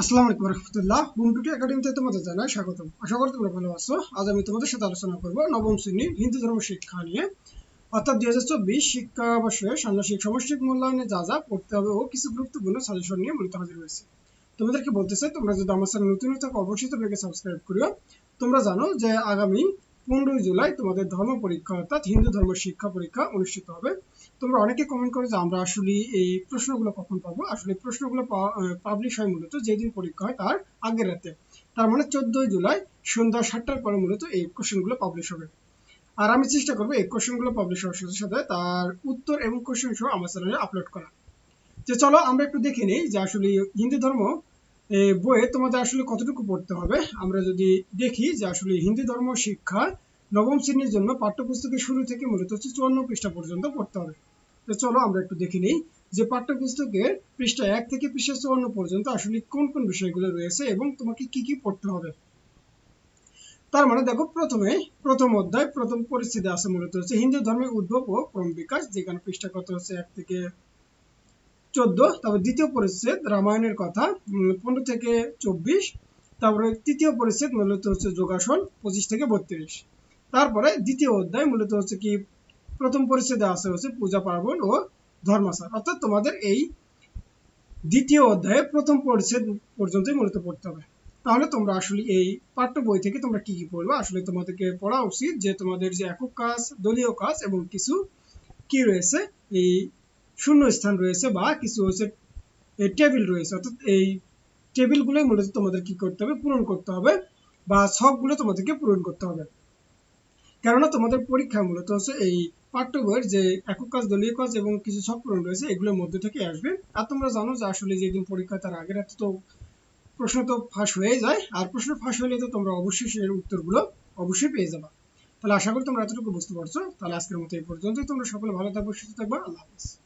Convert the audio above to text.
আসসালামু আলাইকুম রহমতুল্লাহ। বুমটুটি একাডেমিতে তোমাদের জানাই স্বাগতম। আশা করি তোমরা ভালো আছো। আজ আমি তোমাদের সাথে আলোচনা করব নবম শ্রেণির হিন্দু ধর্ম শিক্ষা নিয়ে। অর্থাৎ দুই হাজার চব্বিশ শিক্ষাবর্ষে ষান্মাসিক সমষ্টিক মূল্যায়নে যা যা পড়তে হবে ও কিছু গুরুত্বপূর্ণ সাজেশন নিয়ে মূলত হাজির হয়েছে। তোমাদেরকে বলতে চাই, তোমরা যদি আমার চ্যানেল নতুন থাকো, অবশ্যই তোমাকে সাবস্ক্রাইব করিও। তোমরা জানো যে আগামী পনেরোই জুলাই তোমাদের ধর্ম পরীক্ষা, অর্থাৎ হিন্দু ধর্ম শিক্ষা পরীক্ষা অনুষ্ঠিত হবে। তোমরা অনেকে কমেন্ট করো যে আমরা আসলে এই প্রশ্নগুলো কখন পাবো? আসলে প্রশ্নগুলো পাবলিশ হয় মূলত যেদিন পরীক্ষা হয় তার আগের রাতে। তার মানে চোদ্দই জুলাই সন্ধ্যা সাতটার পরে মূলত এই কোশ্চেনগুলো পাবলিশ হবে। আর আমি চেষ্টা করব এই কোশ্চেনগুলো পাবলিশ হওয়ার সাথে সাথে তার উত্তর এবং কোশ্চেন সহ আমার চ্যানেলে আপলোড করা যে চলো আমরা একটু দেখে নিই যে আসলে হিন্দু ধর্ম বইয়ে তোমাদের আসলে কতটুকু পড়তে হবে? আমরা যদি দেখি যে আসলে হিন্দু ধর্ম শিক্ষা নবম শ্রেণির জন্য পাঠ্যপুস্তকের শুরু থেকে মূলত হচ্ছে চুয়ান্ন পৃষ্ঠা পর্যন্ত পড়তে হবে। তো চলো আমরা একটু দেখে নিই যে পাঠ্যপুস্তকের পৃষ্ঠা এক থেকে পৃষ্ঠা চুয়ান্ন পর্যন্ত আসলে কোন কোন বিষয়গুলো রয়েছে এবং তোমাকে কি কি পড়তে হবে। তার মানে দেখো প্রথমে, প্রথম অধ্যায়, প্রথম পরিস্থিতি আছে মূলত হচ্ছে হিন্দু ধর্মের উদ্ভব ও ক্রম বিকাশ, যেখানে পৃষ্ঠা কত হচ্ছে এক থেকে চোদ্দ, তারপর দ্বিতীয় পরিচ্ছেদ, রামায়ণের কথা পনেরো থেকে চব্বিশ, তারপরে তৃতীয় পরিচ্ছেদ মূলত হচ্ছে যোগাসন, পঁচিশ থেকে বত্রিশ। তারপরে দ্বিতীয় অধ্যায় মূলত হচ্ছে কি, প্রথম পরিচ্ছেদে আছে হচ্ছে পূজা পার্বণ ও ধর্মাচার। অর্থাৎ তোমাদের এই দ্বিতীয় অধ্যায়ে প্রথম পরিচ্ছেদ পর্যন্তই মূলত পড়তে হবে। তাহলে তোমরা আসলে এই পাঠ্য বই থেকে তোমরা কি কি পড়বে? আসলে তোমাদেরকে পড়া উচিত যে তোমাদের যে একক কাজ, দলীয় কাজ এবং কিছু কি রয়েছে এই শূন্য স্থান রয়েছে বা কিছু হচ্ছে টেবিল রয়েছে। অর্থাৎ এই টেবিলগুলোই মূলত তোমাদের কি করতে হবে? পূরণ করতে হবে বা ছকগুলো তোমাদেরকে পূরণ করতে হবে। কেননা তোমাদের পরীক্ষা মূলত হচ্ছে এই পাঠ্য বইয়ের যে একক কাজ, দলীয় কাজ এবং কিছু ছক পূরণ রয়েছে, এগুলোর মধ্যে থেকে আসবে। আর তোমরা জানো যে আসলে যেদিন পরীক্ষা, তার আগের রাতে তো প্রশ্ন তো ফাঁস হয়ে যায়। আর প্রশ্ন ফাঁস হলে তো তোমরা অবশ্যই সেই উত্তরগুলো অবশ্যই পেয়ে যাবা। তাহলে আশা করি তোমরা এতটুকু বুঝতে পারছ। তাহলে আজকের মতো এই পর্যন্তই। তোমরা সকলে ভালো থাকবে, সুস্থ থাকবে। আল্লাহ হাফিজ।